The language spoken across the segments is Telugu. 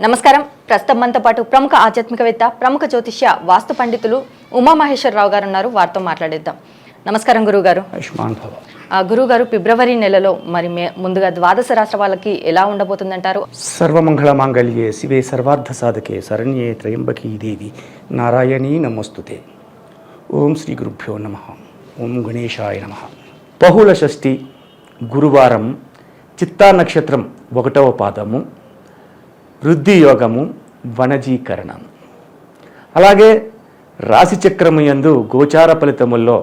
నమస్కారం. ప్రస్తుతం మనతో పాటు ప్రముఖ ఆధ్యాత్మికవేత్త ప్రముఖ జ్యోతిష్య వాస్తు పండితులు ఉమామహేశ్వరరావు గారు ఉన్నారు వారితో మాట్లాడేద్దాం. నమస్కారం గురువు గారు ఆయుష్మాన్ భవ గురువు గారు ఫిబ్రవరి నెలలో మరి ముందుగా ద్వాదశ రాష్ట్ర వాళ్ళకి ఎలా ఉండబోతుందంటారు? సర్వమంగళ మాంగళ్యే శివే సర్వార్థ సాధకే శరణ్యే త్రయంబకీ దేవి. నారాయణీ నమస్తుతే. ఓం శ్రీ గురుభ్యో నమ. ఓం గణేశాయ నమ. బహుళ షష్ఠి గురువారం చిత్తా నక్షత్రం ఒకటవ పాదము. వృద్ధి యోగము వనజీకరణం. అలాగే రాశి చక్రము యందు గోచార ఫలితముల్లో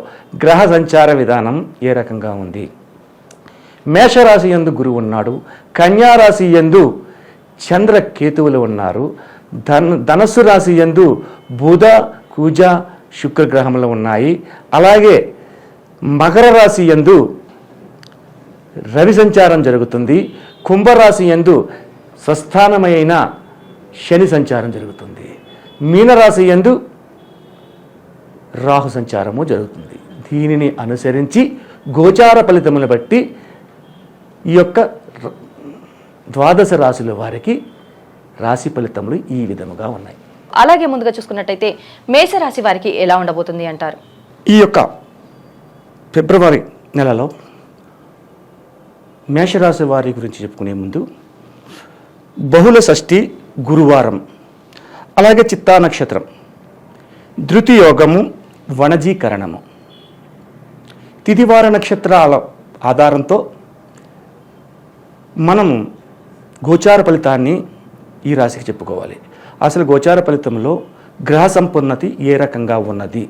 గ్రహ సంచార విధానం ఏ రకంగా ఉంది? మేషరాశి యందు గురువు ఉన్నాడు కన్యారాశి యందు చంద్ర కేతువులు ఉన్నారు ధన్ ధనస్సు రాశి యందు బుధ కుజ శుక్రగ్రహములు ఉన్నాయి. అలాగే మకర రాశి యందు రవి సంచారం జరుగుతుంది కుంభరాశి యందు స్వస్థానమైన శని సంచారం జరుగుతుంది. మీనరాశి యందు రాహు సంచారము జరుగుతుంది. దీనిని అనుసరించి గోచార ఫలితములను బట్టి ఈ యొక్క ద్వాదశ రాశుల వారికి రాశి ఫలితములు ఈ విధముగా ఉన్నాయి. అలాగే ముందుగా చూసుకున్నట్టయితే మేషరాశి వారికి ఎలా ఉండబోతుంది అంటారు? ఈ యొక్క ఫిబ్రవరి నెలలో మేషరాశి వారి గురించి చెప్పుకునే ముందు బహుళ షష్ఠి గురువారం అలాగే చిత్తా నక్షత్రం ధృతియోగము వణజీకరణము తిదివార నక్షత్రాల ఆధారంతో మనం గోచార ఫలితాన్ని ఈ రాశికి చెప్పుకోవాలి. అసలు గోచార ఫలితంలో గ్రహ సంపన్నతి ఏ రకంగా ఉన్నది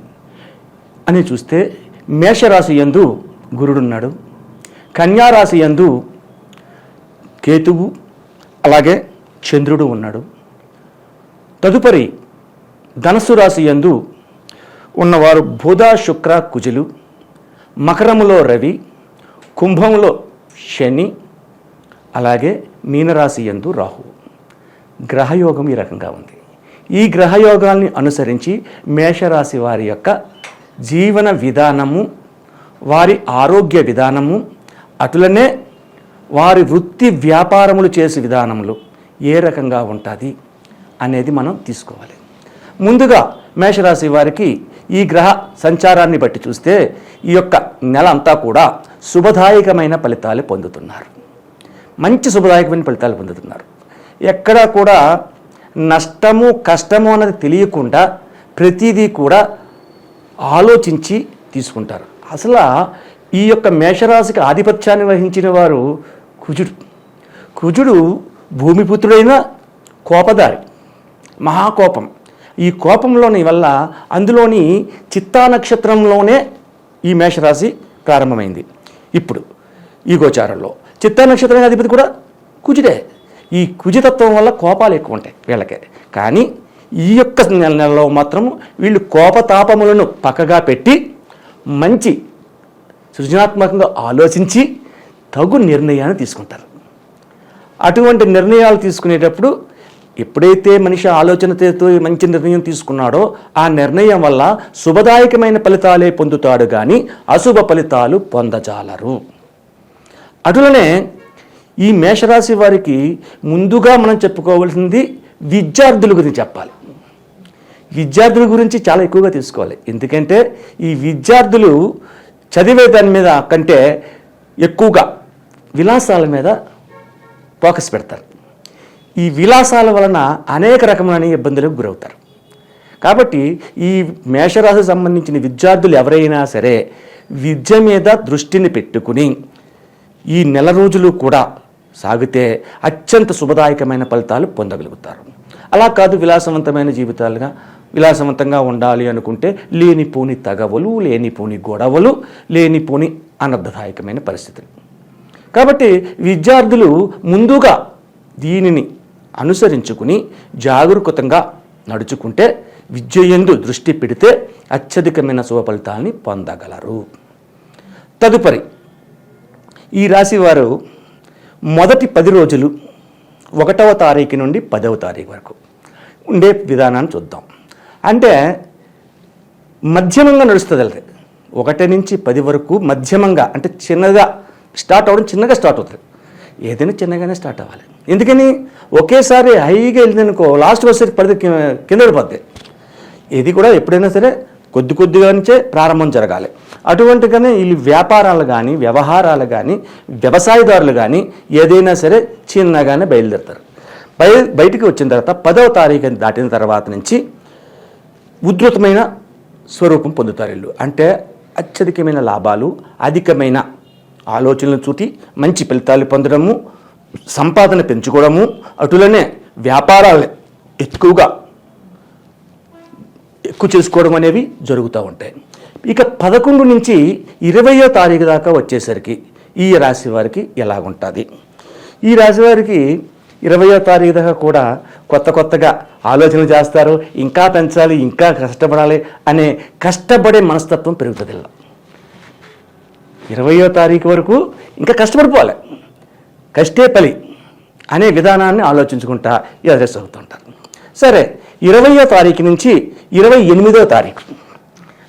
అని చూస్తే మేషరాశి యందు గురుడున్నాడు. కన్యారాశి యందు కేతువు అలాగే చంద్రుడు ఉన్నాడు. తదుపరి ధనస్సు రాశి యందు ఉన్నవారు బుధ శుక్ర కుజులు మకరములో రవి కుంభములో శని అలాగే మీనరాశి యందు రాహు. గ్రహయోగం ఈ రకంగా ఉంది. ఈ గ్రహయోగాల్ని అనుసరించి మేషరాశి వారి యొక్క జీవన విధానము వారి ఆరోగ్య విధానము అటులనే వారి వృత్తి వ్యాపారములు చేసే విధానములు ఏ రకంగా ఉంటుంది అనేది మనం తీసుకోవాలి. ముందుగా మేషరాశి వారికి ఈ గ్రహ సంచారాన్ని బట్టి చూస్తే ఈ యొక్క నెల అంతా కూడా శుభదాయకమైన ఫలితాలు పొందుతున్నారు. మంచి శుభదాయకమైన ఫలితాలు పొందుతున్నారు. ఎక్కడా కూడా నష్టము కష్టము అన్నది తెలియకుండా ప్రతిదీ కూడా ఆలోచించి తీసుకుంటారు. అసలు ఈ యొక్క మేషరాశికి ఆధిపత్యాన్ని వహించిన వారు కుజుడు. కుజుడు భూమిపుత్రుడైన కోపదారి మహాకోపం. ఈ కోపంలోని వల్ల అందులోని చిత్తా నక్షత్రంలోనే ఈ మేషరాశి ప్రారంభమైంది. ఇప్పుడు ఈ గోచారంలో చిత్తా నక్షత్రం అధిపతి కూడా కుజుడే. ఈ కుజితత్వం వల్ల కోపాలు ఎక్కువ ఉంటాయి వీళ్ళకే. కానీ ఈ యొక్క నెల నెలలో మాత్రం వీళ్ళు కోపతాపములను పక్కగా పెట్టి మంచి సృజనాత్మకంగా ఆలోచించి తగు నిర్ణయాన్ని తీసుకుంటారు. అటువంటి నిర్ణయాలు తీసుకునేటప్పుడు ఎప్పుడైతే మనిషి ఆలోచనతో మంచి నిర్ణయం తీసుకున్నాడో ఆ నిర్ణయం వల్ల శుభదాయకమైన ఫలితాలే పొందుతాడు కానీ అశుభ ఫలితాలు పొందజాలరు. అటులనే ఈ మేషరాశి వారికి ముందుగా మనం చెప్పుకోవాల్సింది విద్యార్థుల గురించి చెప్పాలి. విద్యార్థుల గురించి చాలా ఎక్కువగా తీసుకోవాలి. ఎందుకంటే ఈ విద్యార్థులు చదివే దాని మీద కంటే ఎక్కువగా విలాసాల మీద ఫోకస్ పెడతారు. ఈ విలాసాల వలన అనేక రకమైన ఇబ్బందులకు గురవుతారు. కాబట్టి ఈ మేషరాశి సంబంధించిన విద్యార్థులు ఎవరైనా సరే విద్య మీద దృష్టిని పెట్టుకుని ఈ నెల రోజులు కూడా సాగితే అత్యంత శుభదాయకమైన ఫలితాలు పొందగలుగుతారు. అలా కాదు విలాసవంతమైన జీవితాలుగా విలాసవంతంగా ఉండాలి అనుకుంటే లేనిపోని తగవలు లేనిపోని గొడవలు లేనిపోని అనర్థదాయకమైన పరిస్థితులు. కాబట్టి విద్యార్థులు ముందుగా దీనిని అనుసరించుకుని జాగరూకతంగా నడుచుకుంటే విద్యయందు దృష్టి పెడితే అత్యధికమైన శుభ ఫలితాలని పొందగలరు. తదుపరి ఈ రాశి వారు మొదటి పది రోజులు ఒకటవ తారీఖు నుండి పదవ తారీఖు వరకు ఉండే విధానాన్ని చూద్దాం. అంటే మధ్యమంగా నడుస్తుంది అది ఒకటి నుంచి పది వరకు మధ్యమంగా అంటే చిన్నగా స్టార్ట్ అవ్వడం చిన్నగా స్టార్ట్ అవుతుంది. ఏదైనా చిన్నగానే స్టార్ట్ అవ్వాలి. ఎందుకని? ఒకేసారి హైగా వెళ్ళిందనుకో లాస్ట్ వచ్చేసరికి పడితే కింద పడితే ఇది కూడా ఎప్పుడైనా సరే కొద్ది కొద్దిగా నుంచే ప్రారంభం జరగాలి. అటువంటిగానే వీళ్ళు వ్యాపారాలు కానీ వ్యవహారాలు కానీ వ్యవసాయదారులు కానీ ఏదైనా సరే చిన్నగానే బయలుదేరుతారు. బయ బయటికి వచ్చిన తర్వాత పదవ తారీఖు దాటిన తర్వాత నుంచి ఉధృతమైన స్వరూపం పొందుతారు వీళ్ళు. అంటే అత్యధికమైన లాభాలు అధికమైన ఆలోచనలు చూటి మంచి ఫలితాలు పొందడము సంపాదన పెంచుకోవడము అటులనే వ్యాపారాలు ఎక్కువగా ఎక్కువ చేసుకోవడం అనేవి జరుగుతూ ఉంటాయి. ఇక పదకొండు నుంచి ఇరవయో తారీఖు దాకా వచ్చేసరికి ఈ రాశి వారికి ఎలాగుంటుంది? ఈ రాశి వారికి ఇరవయో తారీఖు దాకా కూడా కొత్త కొత్తగా ఆలోచనలు చేస్తారు ఇంకా పెంచాలి ఇంకా కష్టపడాలి అనే కష్టపడే మనస్తత్వం పెరుగుతుంది ఇలా ఇరవయో తారీఖు వరకు ఇంకా కష్టపడిపోవాలి కష్టే పలి అనే విధానాన్ని ఆలోచించుకుంటా ఈ అడ్రస్ అవుతుంటారు సరే ఇరవయో తారీఖు నుంచి ఇరవై ఎనిమిదో తారీఖు.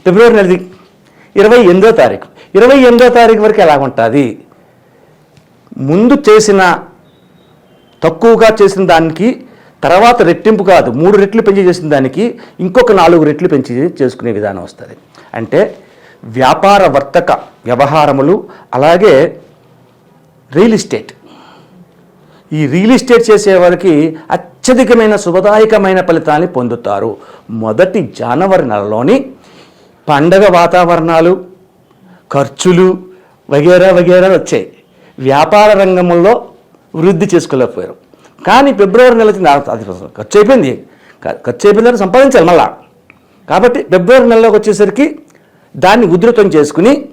ఫిబ్రవరి నెలది. ఇరవై ఎనిమిదో తారీఖు. ఇరవై ఎనిమిదో తారీఖు వరకు ఎలా ఉంటుంది? ముందు చేసిన తక్కువగా చేసిన దానికి తర్వాత రెట్టింపు కాదు మూడు రెట్లు పెంచి చేసిన దానికి ఇంకొక నాలుగు రెట్లు పెంచి చేసుకునే విధానం వస్తుంది. అంటే వ్యాపార వర్తక వ్యవహారములు అలాగే రియల్ ఎస్టేట్. ఈ రియల్ ఎస్టేట్ చేసే వారికి అత్యధికమైన శుభదాయకమైన ఫలితాన్ని పొందుతారు. మొదటి జనవరి నెలలోని పండగ వాతావరణాలు ఖర్చులు వగేరా వగేరా వచ్చాయి. వ్యాపార రంగంలో వృద్ధి చేసుకోలేకపోయారు. కానీ ఫిబ్రవరి నెల అది ఖర్చు అయిపోయింది. ఖర్చు అయిపోయిందని సంపాదించాలి మళ్ళా. కాబట్టి ఫిబ్రవరి నెలలోకి వచ్చేసరికి దాన్ని ఉధృతం చేసుకుని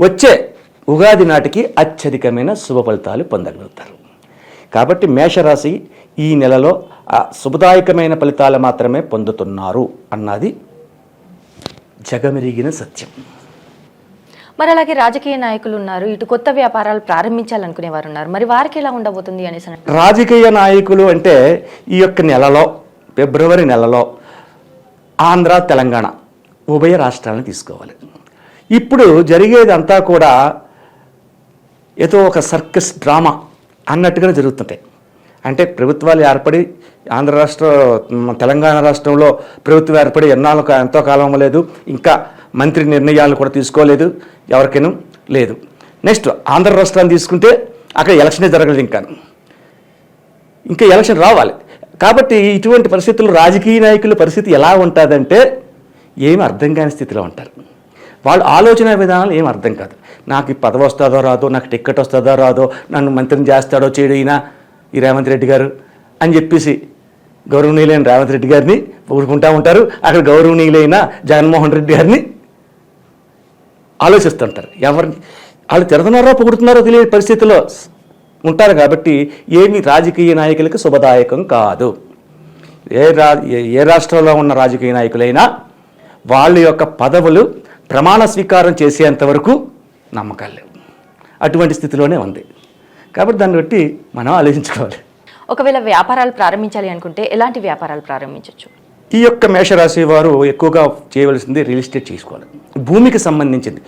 వచ్చే ఉగాది నాటికి అత్యధికమైన శుభ ఫలితాలు పొందగలుగుతారు. కాబట్టి మేషరాశి ఈ నెలలో ఆ శుభదాయకమైన ఫలితాలు మాత్రమే పొందుతున్నారు అన్నది జగమెరిగిన సత్యం. మరి అలాగే రాజకీయ నాయకులు ఉన్నారు ఇటు కొత్త వ్యాపారాలు ప్రారంభించాలనుకునే వారు ఉన్నారు. మరి వారికి ఎలా ఉండబోతుంది అనేసి అని- రాజకీయ నాయకులు అంటే ఈ యొక్క నెలలో ఫిబ్రవరి నెలలో ఆంధ్ర తెలంగాణ ఉభయ రాష్ట్రాలను తీసుకోవాలి. ఇప్పుడు జరిగేదంతా కూడా ఏదో ఒక సర్కస్ డ్రామా అన్నట్టుగానే జరుగుతుంటాయి. అంటే ప్రభుత్వాలు ఏర్పడి ఆంధ్ర రాష్ట్ర తెలంగాణ రాష్ట్రంలో ప్రభుత్వం ఏర్పడి ఎన్నాళ్ళు ఎంతో కాలం లేదు. ఇంకా మంత్రి నిర్ణయాలు కూడా తీసుకోలేదు. ఎవరికైనా లేదు. నెక్స్ట్ ఆంధ్ర రాష్ట్రాన్ని తీసుకుంటే అక్కడ ఎలక్షనే జరగలేదు ఇంకా. ఇంకా ఎలక్షన్ రావాలి. కాబట్టి ఇటువంటి పరిస్థితుల్లో రాజకీయ నాయకుల పరిస్థితి ఎలా ఉంటుందంటే ఏమి అర్థం కాని స్థితిలో ఉంటారు. వాళ్ళ ఆలోచన విధానాలు ఏం అర్థం కాదు. నాకు ఈ పదవి వస్తుందో రాదో నాకు టికెట్ వస్తుందో రాదో నన్ను మంత్రిని చేస్తాడో చేయడు ఈయన ఈ రేవంత్ రెడ్డి గారు అని చెప్పేసి గౌరవనీయులైన రేవంత్ రెడ్డి గారిని పొగుడుకుంటా ఉంటారు. అక్కడ గౌరవనీయులైన జగన్మోహన్ రెడ్డి గారిని ఆలోచిస్తుంటారు ఎవరిని వాళ్ళు తిరుగుతున్నారో పొగుడుతున్నారో తెలియని పరిస్థితిలో ఉంటారు కాబట్టి ఏమి రాజకీయ నాయకులకు శుభదాయకం కాదు. ఏ రా ఏ- ఏ రాష్ట్రంలో ఉన్న రాజకీయ నాయకులైనా వాళ్ళ యొక్క పదవులు ప్రమాణ స్వీకారం చేసేంత వరకు నమ్మకాలు లేవు. అటువంటి స్థితిలోనే ఉంది. కాబట్టి దాన్ని బట్టి మనం ఆలోచించుకోవాలి. ఒకవేళ వ్యాపారాలు ప్రారంభించాలి అనుకుంటే ఎలాంటి వ్యాపారాలు ప్రారంభించవచ్చు ఈ యొక్క మేషరాశి వారు ఎక్కువగా చేయవలసింది రియల్ ఎస్టేట్ చేసుకోవాలి. భూమికి సంబంధించింది.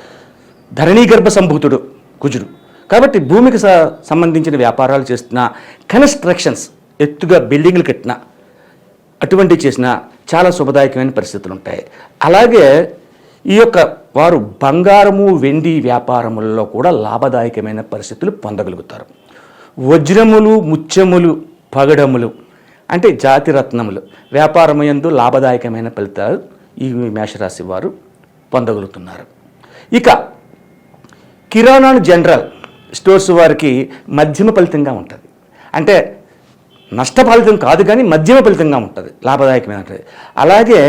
ధరణీ గర్భ సంభూతుడు కుజుడు. కాబట్టి భూమికి సంబంధించిన వ్యాపారాలు చేస్తున్న కన్స్ట్రక్షన్స్ ఎత్తుగా బిల్డింగ్లు కట్టిన అటువంటి చేసిన చాలా శుభదాయకమైన పరిస్థితులు ఉంటాయి అలాగే ఈ యొక్క వారు బంగారము వెండి వ్యాపారములలో కూడా లాభదాయకమైన పరిస్థితులు పొందగలుగుతారు. వజ్రములు ముత్యములు పగడములు అంటే జాతి రత్నములు వ్యాపారమయందు లాభదాయకమైన ఫలితాలు ఈ మేషరాశి వారు పొందగలుగుతున్నారు. ఇక కిరాణా జనరల్ స్టోర్స్ వారికి మధ్యమ ఫలితంగా ఉంటుంది. అంటే నష్ట ఫలితం కాదు కానీ మధ్యమ ఫలితంగా ఉంటుంది లాభదాయకమైన అలాగే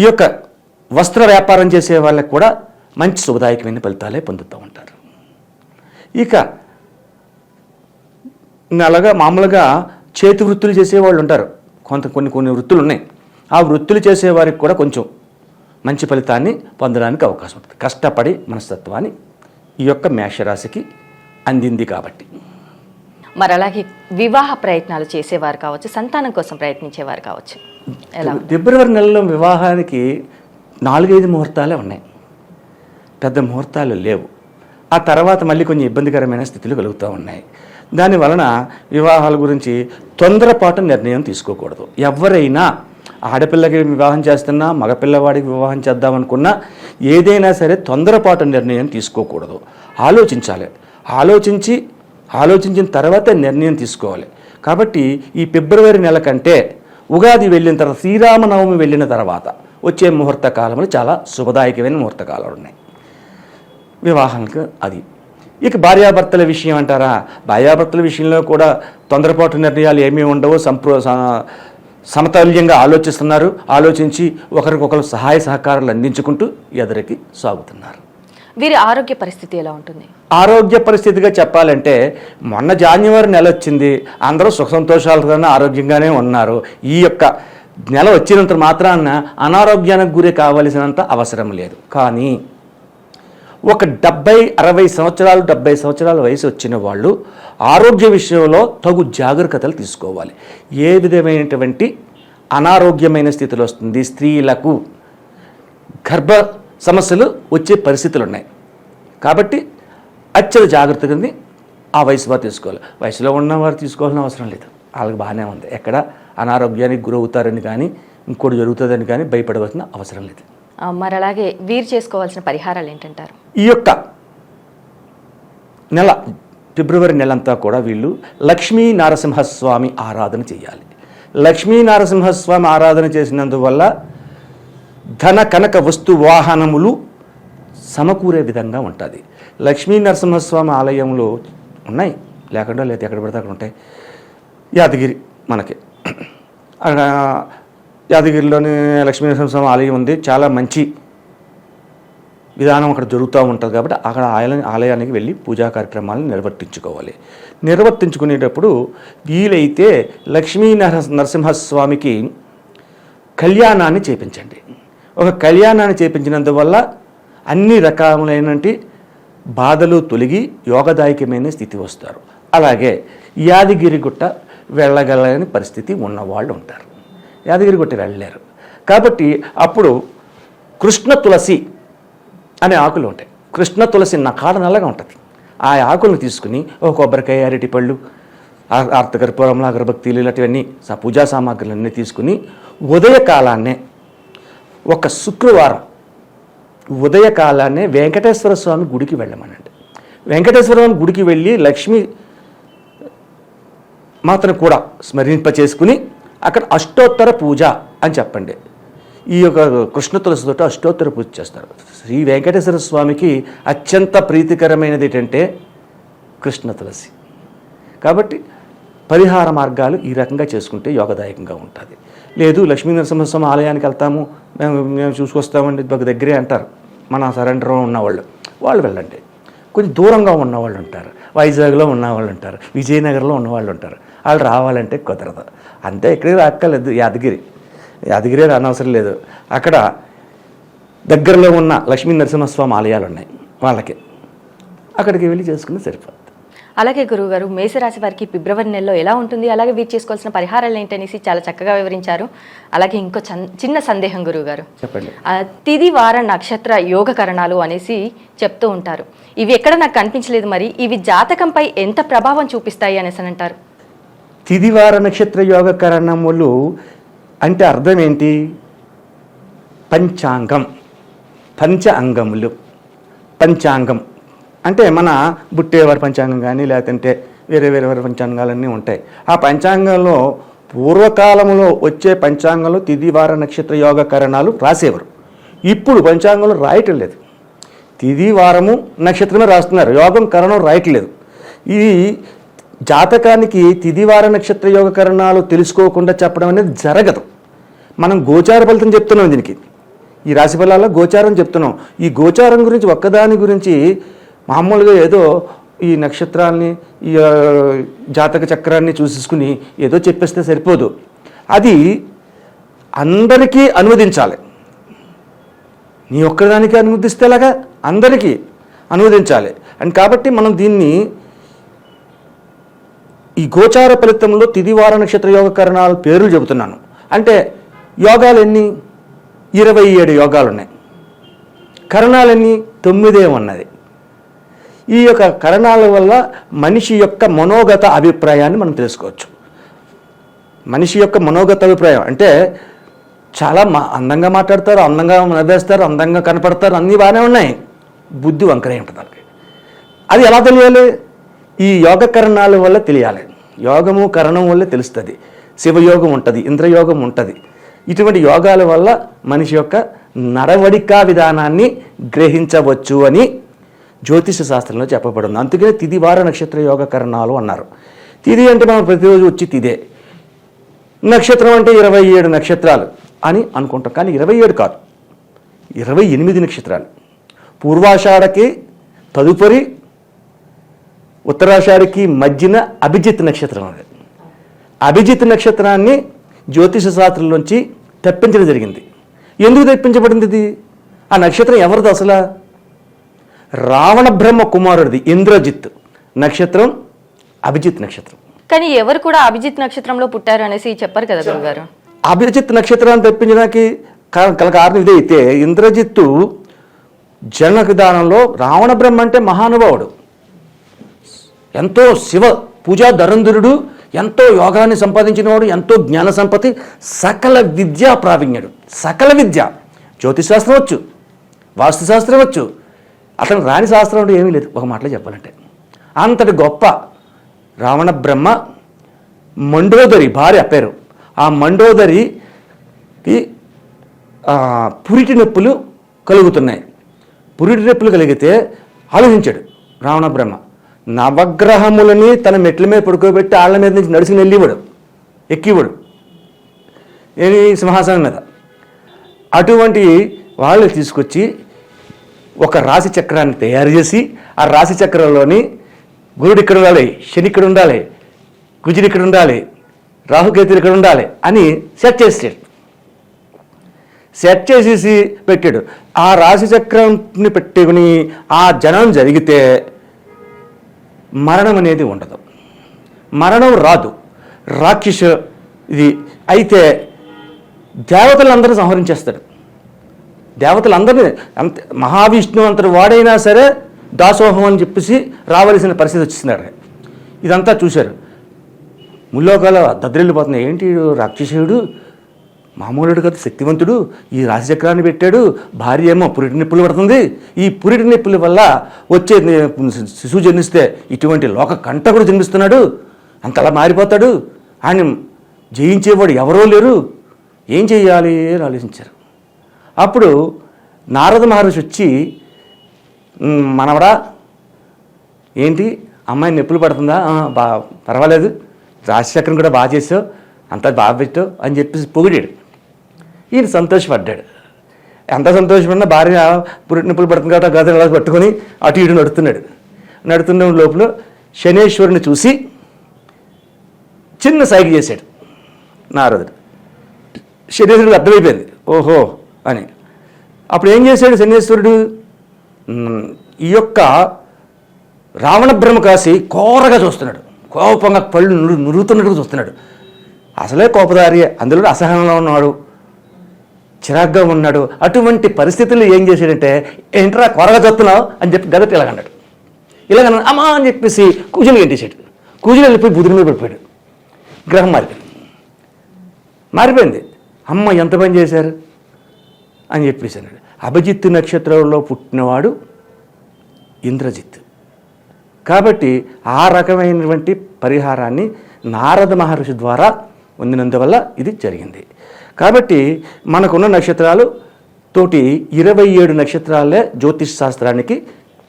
ఈ యొక్క వస్త్ర వ్యాపారం చేసే వాళ్ళకి కూడా మంచి శుభదాయకమైన ఫలితాలే పొందుతూ ఉంటారు. ఇక అలాగా మామూలుగా చేతి వృత్తులు చేసేవాళ్ళు ఉంటారు. కొంత కొన్ని కొన్ని వృత్తులు ఉన్నాయి ఆ వృత్తులు చేసేవారికి కూడా కొంచెం మంచి ఫలితాన్ని పొందడానికి అవకాశం ఉంటుంది. కష్టపడి మనస్తత్వాన్ని ఈ యొక్క మేషరాశికి అందింది కాబట్టి. మరి అలాగే వివాహ ప్రయత్నాలు చేసేవారు కావచ్చు సంతానం కోసం ప్రయత్నించేవారు కావచ్చు. ఎలా? ఫిబ్రవరి నెలలో వివాహానికి నాలుగైదు ముహూర్తాలే ఉన్నాయి. పెద్ద ముహూర్తాలు లేవు. ఆ తర్వాత మళ్ళీ కొంచెం ఇబ్బందికరమైన స్థితులు కలుగుతూ ఉన్నాయి. దాని వలన వివాహాల గురించి తొందరపాటు నిర్ణయం తీసుకోకూడదు. ఎవరైనా ఆడపిల్లకి వివాహం చేస్తున్నా మగపిల్లవాడికి వివాహం చేద్దామనుకున్నా ఏదైనా సరే తొందరపాటు నిర్ణయం తీసుకోకూడదు. ఆలోచించాలి. ఆలోచించి ఆలోచించిన తర్వాత నిర్ణయం తీసుకోవాలి. కాబట్టి ఈ ఫిబ్రవరి నెల కంటే ఉగాది వెళ్ళిన తర్వాత శ్రీరామనవమి వెళ్ళిన తర్వాత వచ్చే ముహూర్త కాలంలో చాలా శుభదాయకమైన ముహూర్త కాలాలు ఉన్నాయి. వివాహానికి అది. ఇక భార్యాభర్తల విషయం అంటారా? భార్యాభర్తల విషయంలో కూడా తొందరపాటు నిర్ణయాలు ఏమీ ఉండవు. సంప్రో సమతౌల్యంగా ఆలోచిస్తున్నారు. ఆలోచించి ఒకరికొకరు సహాయ సహకారాలు అందించుకుంటూ ఎదురికి సాగుతున్నారు. వీరి ఆరోగ్య పరిస్థితి ఎలా ఉంటుంది? ఆరోగ్య పరిస్థితిగా చెప్పాలంటే మొన్న జాన్యువరి నెల వచ్చింది. అందరూ సుఖ సంతోషాలతోనే ఆరోగ్యంగానే ఉన్నారు. ఈ యొక్క నెల వచ్చినంత మాత్రాన అనారోగ్యానికి గురి కావలసినంత అవసరం లేదు. కానీ ఒక డెబ్బై అరవై సంవత్సరాలు డెబ్బై సంవత్సరాల వయసు వచ్చిన వాళ్ళు ఆరోగ్య విషయంలో తగు జాగ్రత్తలు తీసుకోవాలి. ఏ విధమైనటువంటి అనారోగ్యమైన స్థితిలో వస్తుంది? స్త్రీలకు గర్భ సమస్యలు వచ్చే పరిస్థితులు ఉన్నాయి కాబట్టి అత్యంత జాగ్రత్తగా ఆ వయసు వారు తీసుకోవాలి. వయసులో ఉన్నవారు తీసుకోవాల్సిన అవసరం లేదు. వాళ్ళకి బాగానే ఉంది. ఎక్కడ అనారోగ్యానికి గురవుతారని కానీ ఇంకోటి జరుగుతుందని కానీ భయపడవలసిన అవసరం లేదు. మరి అలాగే వీరు చేసుకోవాల్సిన పరిహారాలు ఏంటంటారు? ఈ యొక్క నెల ఫిబ్రవరి నెలంతా కూడా వీళ్ళు లక్ష్మీ నరసింహస్వామి ఆరాధన చేయాలి. లక్ష్మీ నరసింహస్వామి ఆరాధన చేసినందువల్ల ధన కనక వస్తు వాహనములు సమకూరే విధంగా ఉంటుంది. లక్ష్మీ నరసింహస్వామి ఆలయంలో ఉన్నాయి. లేకుండా లేదు ఎక్కడ పడితే అక్కడ ఉంటాయి. యాదగిరి మనకి. అక్కడ యాదగిరిలోని లక్ష్మీ నరసింహస్వామి ఆలయం ఉంది. చాలా మంచి విధానం అక్కడ జరుగుతూ ఉంటుంది కాబట్టి అక్కడ ఆలయ ఆలయానికి వెళ్ళి పూజా కార్యక్రమాలను నిర్వర్తించుకోవాలి. నిర్వర్తించుకునేటప్పుడు వీలైతే లక్ష్మీ నర నరసింహస్వామికి కళ్యాణాన్ని చేపించండి. ఒక కళ్యాణాన్ని చేపించినందువల్ల అన్ని రకాలైనటువంటి బాధలు తొలగి యోగదాయకమైన స్థితి వస్తారు. అలాగే యాదగిరిగుట్ట వెళ్ళగలని పరిస్థితి ఉన్నవాళ్ళు ఉంటారు. యాదగిరిగుట్ట వెళ్ళలేరు. కాబట్టి అప్పుడు కృష్ణ తులసి అనే ఆకులు ఉంటాయి. కృష్ణ తులసి నకాడ నల్లగా ఉంటుంది. ఆ ఆకులను తీసుకుని ఒక కొబ్బరికాయ అరటిపళ్ళు ఆ- ఆర్తకర్పూరంలో ఇలాంటివన్నీ స- పూజా సామాగ్రులన్నీ తీసుకుని ఉదయకాలాన్నే ఒక శుక్రవారం ఉదయకాలానే వెంకటేశ్వర స్వామి గుడికి వెళ్ళమనండి. వెంకటేశ్వర స్వామి గుడికి వెళ్ళి లక్ష్మి మాతను కూడా స్మరింప చేసుకుని అక్కడ అష్టోత్తర పూజ అని చెప్పండి. ఈ యొక్క కృష్ణ తులసితో అష్టోత్తర పూజ చేస్తారు. శ్రీ వెంకటేశ్వర స్వామికి అత్యంత ప్రీతికరమైనది ఏంటంటే కృష్ణ తులసి. కాబట్టి పరిహార మార్గాలు ఈ రకంగా చేసుకుంటే యోగదాయకంగా ఉంటుంది. లేదు లక్ష్మీ నరసింహస్వామి ఆలయానికి వెళ్తాము మేము మేము చూసుకొస్తామండి మాకు దగ్గరే అంటారు. మన సరెండర్లో ఉన్నవాళ్ళు. వాళ్ళు వెళ్ళండి. కొంచెం దూరంగా ఉన్నవాళ్ళు ఉంటారు. వైజాగ్లో ఉన్నవాళ్ళు ఉంటారు. విజయనగరంలో ఉన్నవాళ్ళు ఉంటారు. వాళ్ళు రావాలంటే కుదరదు. అంతే ఇక్కడికి రాక్కర్లేదు. యాదగిరి. యాదగిరి అనవసరం లేదు. అక్కడ దగ్గరలో ఉన్న లక్ష్మీ నరసింహస్వామి ఆలయాలు ఉన్నాయి వాళ్ళకి. అక్కడికి వెళ్ళి చేసుకుని సరిపోతుంది. అలాగే గురువుగారు మేషరాశి వారికి ఫిబ్రవరి నెలలో ఎలా ఉంటుంది? అలాగే వీరు చేసుకోవాల్సిన పరిహారాలు ఏంటనేసి చాలా చక్కగా వివరించారు. అలాగే ఇంకో చన్- చిన్న సందేహం గురువుగారు. చెప్పండి. తిది వార నక్షత్ర యోగకరణాలు అనేసి చెప్తూ ఉంటారు. ఇవి ఎక్కడ నాకు కనిపించలేదు మరి ఇవి జాతకంపై ఎంత ప్రభావం చూపిస్తాయి అనేసి అని అంటారు. తిదివార నక్షత్ర యోగ కరణములు అంటే అర్థం ఏంటి? పంచాంగం. పంచ అంగములు. పంచాంగం. అంటే మన బుట్టేవారి పంచాంగం కానీ లేదంటే వేరే వేరే వేరే పంచాంగాలన్నీ ఉంటాయి. ఆ పంచాంగంలో పూర్వకాలంలో వచ్చే పంచాంగంలో తిదివార నక్షత్ర యోగ కరణాలు రాసేవారు. ఇప్పుడు పంచాంగంలో రాయటం లేదు. తిది వారము నక్షత్రమే రాస్తున్నారు. యోగం కరణం రాయట్లేదు. ఇది జాతకానికి తిదివార నక్షత్ర యోగ కరణాలు తెలుసుకోకుండా చెప్పడం అనేది జరగదు. మనం గోచార ఫలితం చెప్తున్నాం దీనికి. ఈ రాశి ఫలాల్లో గోచారం చెప్తున్నాం. ఈ గోచారం గురించి ఒక్కదాని గురించి మామూలుగా ఏదో ఈ నక్షత్రాల్ని ఈ జాతక చక్రాన్ని చూసేసుకుని ఏదో చెప్పేస్తే సరిపోదు. అది అందరికీ అనువదించాలి. నీ ఒక్కదానికి అనువదిస్తే ఎలాగా? అందరికీ అనువదించాలి. అండ్ కాబట్టి మనం దీన్ని ఈ గోచార ఫలితంలో తిదివార నక్షత్ర యోగ కరణాల పేర్లు చెబుతున్నాను. అంటే యోగాలు ఎన్ని ఇరవై ఏడు యోగాలు ఉన్నాయి కరణాలన్నీ? తొమ్మిదే ఉన్నది. ఈ యొక్క కరణాల వల్ల మనిషి యొక్క మనోగత అభిప్రాయాన్ని మనం తెలుసుకోవచ్చు. మనిషి యొక్క మనోగత అభిప్రాయం అంటే చాలా మా అందంగా మాట్లాడతారు అందంగా నవ్వేస్తారు అందంగా కనపడతారు అన్నీ బాగానే ఉన్నాయి. బుద్ధి వంకరే ఉంటుంది వాళ్ళకి అది ఎలా తెలియాలి? ఈ యోగ కరణాల వల్ల తెలియాలి. యోగము కరణం వల్ల తెలుస్తుంది. శివయోగం ఉంటుంది ఇంద్రయోగం ఉంటుంది. ఇటువంటి యోగాల వల్ల మనిషి యొక్క నడవడికా విధానాన్ని గ్రహించవచ్చు అని జ్యోతిష శాస్త్రంలో చెప్పబడింది. అందుకే తిదివార నక్షత్ర యోగ కరణాలు అన్నారు. తిది అంటే మనం ప్రతిరోజు వచ్చి తిదే. నక్షత్రం అంటే ఇరవై ఏడు నక్షత్రాలు అని అనుకుంటాం. కానీ ఇరవై ఏడు కాదు. ఇరవై ఎనిమిది నక్షత్రాలు. పూర్వాషాఢకి తదుపరి ఉత్తరాషాఢకి మధ్యన అభిజిత్ నక్షత్రం అది. అభిజిత్ నక్షత్రాన్ని జ్యోతిష శాస్త్రంలోంచి తెప్పించడం జరిగింది. ఎందుకు తెప్పించబడింది ఇది? ఆ నక్షత్రం ఎవరిది అసలు? రావణ బ్రహ్మ కుమారుడిది ఇంద్రజిత్ నక్షత్రం అభిజిత్ నక్షత్రం. కానీ ఎవరు కూడా అభిజిత్ నక్షత్రంలో పుట్టారు అనేసి చెప్పారు కదా గురుగారు అభిజిత్ నక్షత్రాన్ని తెప్పించడానికి కా- గల కారణం ఇదే అయితే ఇంద్రజిత్తు జనక దానంలో రావణ బ్రహ్మ అంటే మహానుభావుడు. ఎంతో శివ పూజా ధరంధరుడు ఎంతో యోగాన్ని సంపాదించినవాడు ఎంతో జ్ఞాన సంపత్తి సకల విద్యా ప్రావీణ్యుడు. సకల విద్య. జ్యోతిశాస్త్రం వచ్చు వాస్తుశాస్త్రం వచ్చు అతను రాని శాస్త్రం అంటే ఏమీ లేదు. ఒక మాటలో చెప్పాలంటే. అంతటి గొప్ప రావణ బ్రహ్మ మండోదరి భార్య పేరు. ఆ మండోదరికి పురిటి నొప్పులు కలుగుతున్నాయి. పురిటి నొప్పులు కలిగితే ఆలోచించాడు రావణ బ్రహ్మ. నవగ్రహములని తన మెట్ల మీద పడుకోబెట్టి ఆళ్ళ మీద నుంచి నడుచుకుని వెళ్ళివాడు ఎక్కివాడు. ఏది సింహాసనం మీద. అటువంటి వాళ్ళు తీసుకొచ్చి ఒక రాశి చక్రాన్ని తయారు చేసి ఆ రాశి చక్రంలోని గురుడు ఇక్కడ ఉండాలి శని ఇక్కడ ఉండాలి కుజుడు ఇక్కడ ఉండాలి రాహుకేతులు ఇక్కడ ఉండాలి అని సెట్ చేసాడు సెట్ చేసేసి పెట్టాడు. ఆ రాశి చక్రంని పెట్టుకుని ఆ జనం జరిగితే మరణం అనేది ఉండదు. మరణం రాదు. రాక్షసు ఇది. అయితే దేవతలందరూ సంహరించేస్తాడు దేవతలందరినీ అంత మహావిష్ణువు అంతటి వాడైనా సరే దాసోహం అని చెప్పేసి రావలసిన పరిస్థితి వచ్చిస్తున్నాడు ఇదంతా చూశారు. ముల్లోకాల దద్రెళ్ళిపోతున్నాయి ఏంటి రాక్షసుడు? మామూలుడు కదా శక్తివంతుడు. ఈ రాశిచక్రాన్ని పెట్టాడు. భార్య ఏమో పురిటి నొప్పులు పడుతుంది. ఈ పురిటి నొప్పుల వల్ల వచ్చే శిశువు జన్మిస్తే ఇటువంటి లోక కంటకుడు జన్మిస్తున్నాడు. అంతలా మారిపోతాడు. ఆయన జయించేవాడు ఎవరో లేరు. ఏం చేయాలి అని ఆలోచించారు. అప్పుడు నారద మహర్షి వచ్చి మనవడా ఏంటి? అమ్మాయి నొప్పులు పడుతుందా? బా పర్వాలేదు. రాజశేఖరం కూడా బాగా చేసావు. అంతా బాగా పెట్టావు అని చెప్పేసి పొగిడాడు. ఈయన సంతోషపడ్డాడు. ఎంత సంతోషపడినా భార్య పురిటి నొప్పులు పడుతుంది కాబట్టి ఆ అలా పట్టుకొని అటు ఇటు నడుతున్నాడు నడుతున్న లోపల శనేశ్వరుని చూసి చిన్న సైకి చేశాడు నారదుడు. శనేశ్వరుడు అర్థమైపోయింది. ఓహో అని. అప్పుడు ఏం చేశాడు శనేశ్వరుడు? ఈ యొక్క రావణ బ్రహ్మ కాసి కోరగా చూస్తున్నాడు. కోపంగా పళ్ళు నురు నురుగుతున్నట్టుగా చూస్తున్నాడు. అసలే కోపదారి అందులో అసహనంలో ఉన్నాడు. చిరాగ్గా ఉన్నాడు. అటువంటి పరిస్థితుల్లో ఏం చేశాడంటే ఏంట్రా కొరగా చూస్తున్నావు? అని చెప్పి గదటి ఇలాగన్నాడు ఇలాగ అమ్మా అని చెప్పేసి కూజులు గంటేశాడు. కూజులు వెళ్ళిపోయి బుధుడి మీద పడిపోయాడు. గ్రహం మారిపోయింది. మారిపోయింది. అమ్మ ఎంత పని చేశారు? అని చెప్పేసి అన్నాడు. అభిజిత్ నక్షత్రంలో పుట్టినవాడు ఇంద్రజిత్ కాబట్టి ఆ రకమైనటువంటి పరిహారాన్ని నారద మహర్షి ద్వారా పొందినందువల్ల ఇది జరిగింది. కాబట్టి మనకున్న నక్షత్రాలు తోటి ఇరవై ఏడు నక్షత్రాలే జ్యోతిష్ శాస్త్రానికి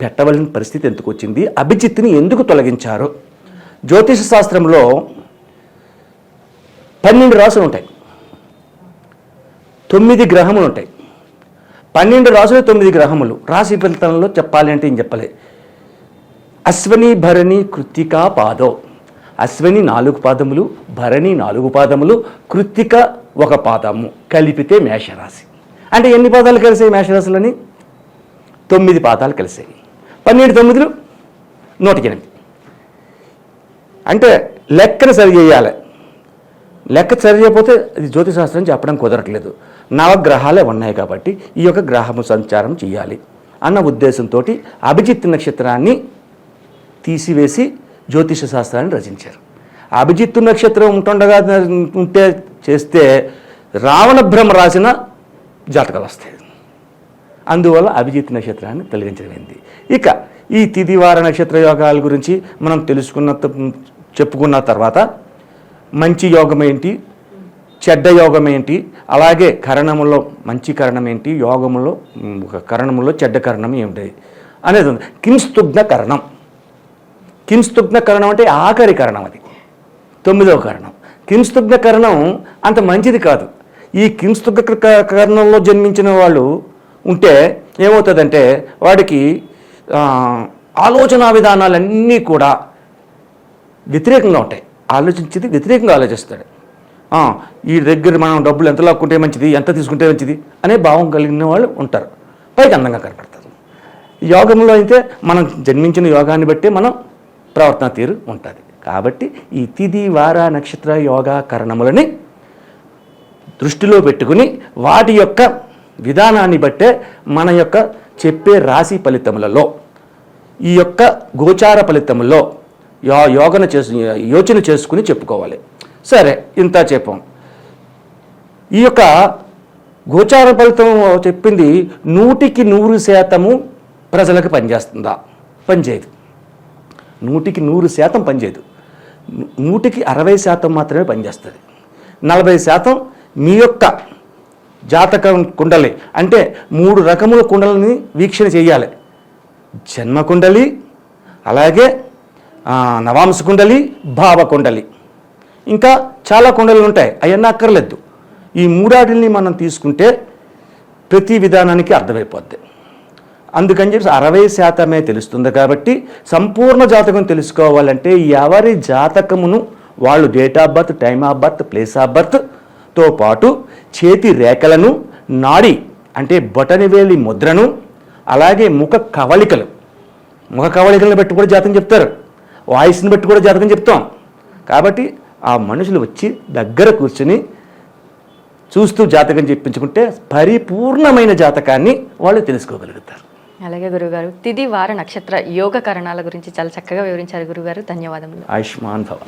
పెట్టవలసిన పరిస్థితి ఎందుకు వచ్చింది? అభిజిత్ని ఎందుకు తొలగించారు? జ్యోతిష శాస్త్రంలో పన్నెండు రాసులు ఉంటాయి. తొమ్మిది గ్రహములు ఉంటాయి. పన్నెండు రాసులు తొమ్మిది గ్రహములు. రాశి ఫలితంలో చెప్పాలి అంటే ఏం చెప్పలే? అశ్వని భరణి కృత్తికా పాదో. అశ్వని నాలుగు పాదములు భరణి నాలుగు పాదములు కృత్తిక ఒక పాదము. కలిపితే మేషరాశి. అంటే ఎన్ని పాదాలు కలిసాయి మేషరాశులని? తొమ్మిది పాదాలు కలిసాయి. పన్నెండు తొమ్మిదిలు? నూట ఎనిమిది. అంటే లెక్కను సరి చేయాలి లెక్క సరి చేయకపోతే అది జ్యోతిశాస్త్రం చెప్పడం కుదరట్లేదు. నవగ్రహాలే ఉన్నాయి కాబట్టి ఈ యొక్క గ్రహము సంచారం చేయాలి అన్న ఉద్దేశంతో అభిజిత్ నక్షత్రాన్ని తీసివేసి జ్యోతిష శాస్త్రాన్ని రచించారు. అభిజిత్తు నక్షత్రం ఉంటుండగా ఉంటే చేస్తే రావణ భ్రమ రాసిన జాతకాలు వస్తాయి. అందువల్ల అభిజిత్ నక్షత్రాన్ని తొలగించమైంది ఇక ఈ తిదివార నక్షత్ర యోగాల గురించి మనం తెలుసుకున్న చెప్పుకున్న తర్వాత మంచి యోగం ఏంటి? చెడ్డ యోగం ఏంటి అలాగే కరణములో మంచి కరణం ఏంటి యోగములో కరణములో చెడ్డ కరణం ఏమిటి? అనేది ఉంది. కింస్తుగ్న కరణం. కింస్తుగ్న కరణం అంటే ఆఖరి కరణం అది. తొమ్మిదవ కరణం. కింస్తుగ్న కరణం అంత మంచిది కాదు. ఈ కింస్తుగ్న కరణంలో జన్మించిన వాళ్ళు ఉంటే ఏమవుతుందంటే వాడికి ఆలోచనా విధానాలన్నీ కూడా వ్యతిరేకంగా ఉంటాయి. ఆలోచించేది వ్యతిరేకంగా ఆలోచిస్తాడు. ఈ దగ్గర మనం డబ్బులు ఎంత లాక్కుంటే మంచిది ఎంత తీసుకుంటే మంచిది అనే భావం కలిగిన వాళ్ళు ఉంటారు. పైకి అందంగా కనపడతారు. యోగంలో అయితే మనం జన్మించిన యోగాన్ని బట్టి మనం ప్రవర్తన తీరు ఉంటుంది. కాబట్టి ఈ తిది వార నక్షత్ర యోగా కరణములని దృష్టిలో పెట్టుకుని వాటి యొక్క విధానాన్ని బట్టే మన యొక్క చెప్పే రాశి ఫలితములలో ఈ యొక్క గోచార ఫలితములో యోగన చేసు యోచన చేసుకుని చెప్పుకోవాలి. సరే ఇంత చెప్పాం. ఈ యొక్క గోచార ఫలితం చెప్పింది నూటికి నూరు శాతము ప్రజలకు పనిచేస్తుందా? పనిచేయదు. నూటికి నూరు శాతం పనిచేయదు. నూటికి అరవై శాతం మాత్రమే పనిచేస్తుంది. నలభై శాతం మీ యొక్క జాతకం కుండలి అంటే మూడు రకముల కుండలని వీక్షణ చేయాలి. జన్మ కుండలి అలాగే నవాంశ కుండలి భావ కుండలి. ఇంకా చాలా కొండలు ఉంటాయి అవన్నీ అక్కర్లేదు. ఈ మూడాటిని మనం తీసుకుంటే ప్రతి విధానానికి అర్థమైపోద్ది. అందుకని చెప్పి అరవై శాతమే తెలుస్తుంది కాబట్టి సంపూర్ణ జాతకం తెలుసుకోవాలంటే ఎవరి జాతకమును వాళ్ళు date of birth time of birth place of బర్త్తో పాటు చేతి రేఖలను నాడి అంటే బొటనివేలి ముద్రను అలాగే ముఖ కవళికలు. ముఖ కవళికలను బట్టి కూడా జాతకం చెప్తారు. వాయిస్ని బట్టి కూడా జాతకం చెప్తాం. కాబట్టి ఆ మనుషులు వచ్చి దగ్గర కూర్చుని చూస్తూ జాతకం చెప్పించుకుంటే పరిపూర్ణమైన జాతకాన్ని వాళ్ళు తెలుసుకోగలుగుతారు. అలాగే గురుగారు తిది వార నక్షత్ర యోగ కరణాల గురించి చాలా చక్కగా వివరించారు గురుగారు. ధన్యవాదములు. ఆయుష్మాన్ భవ.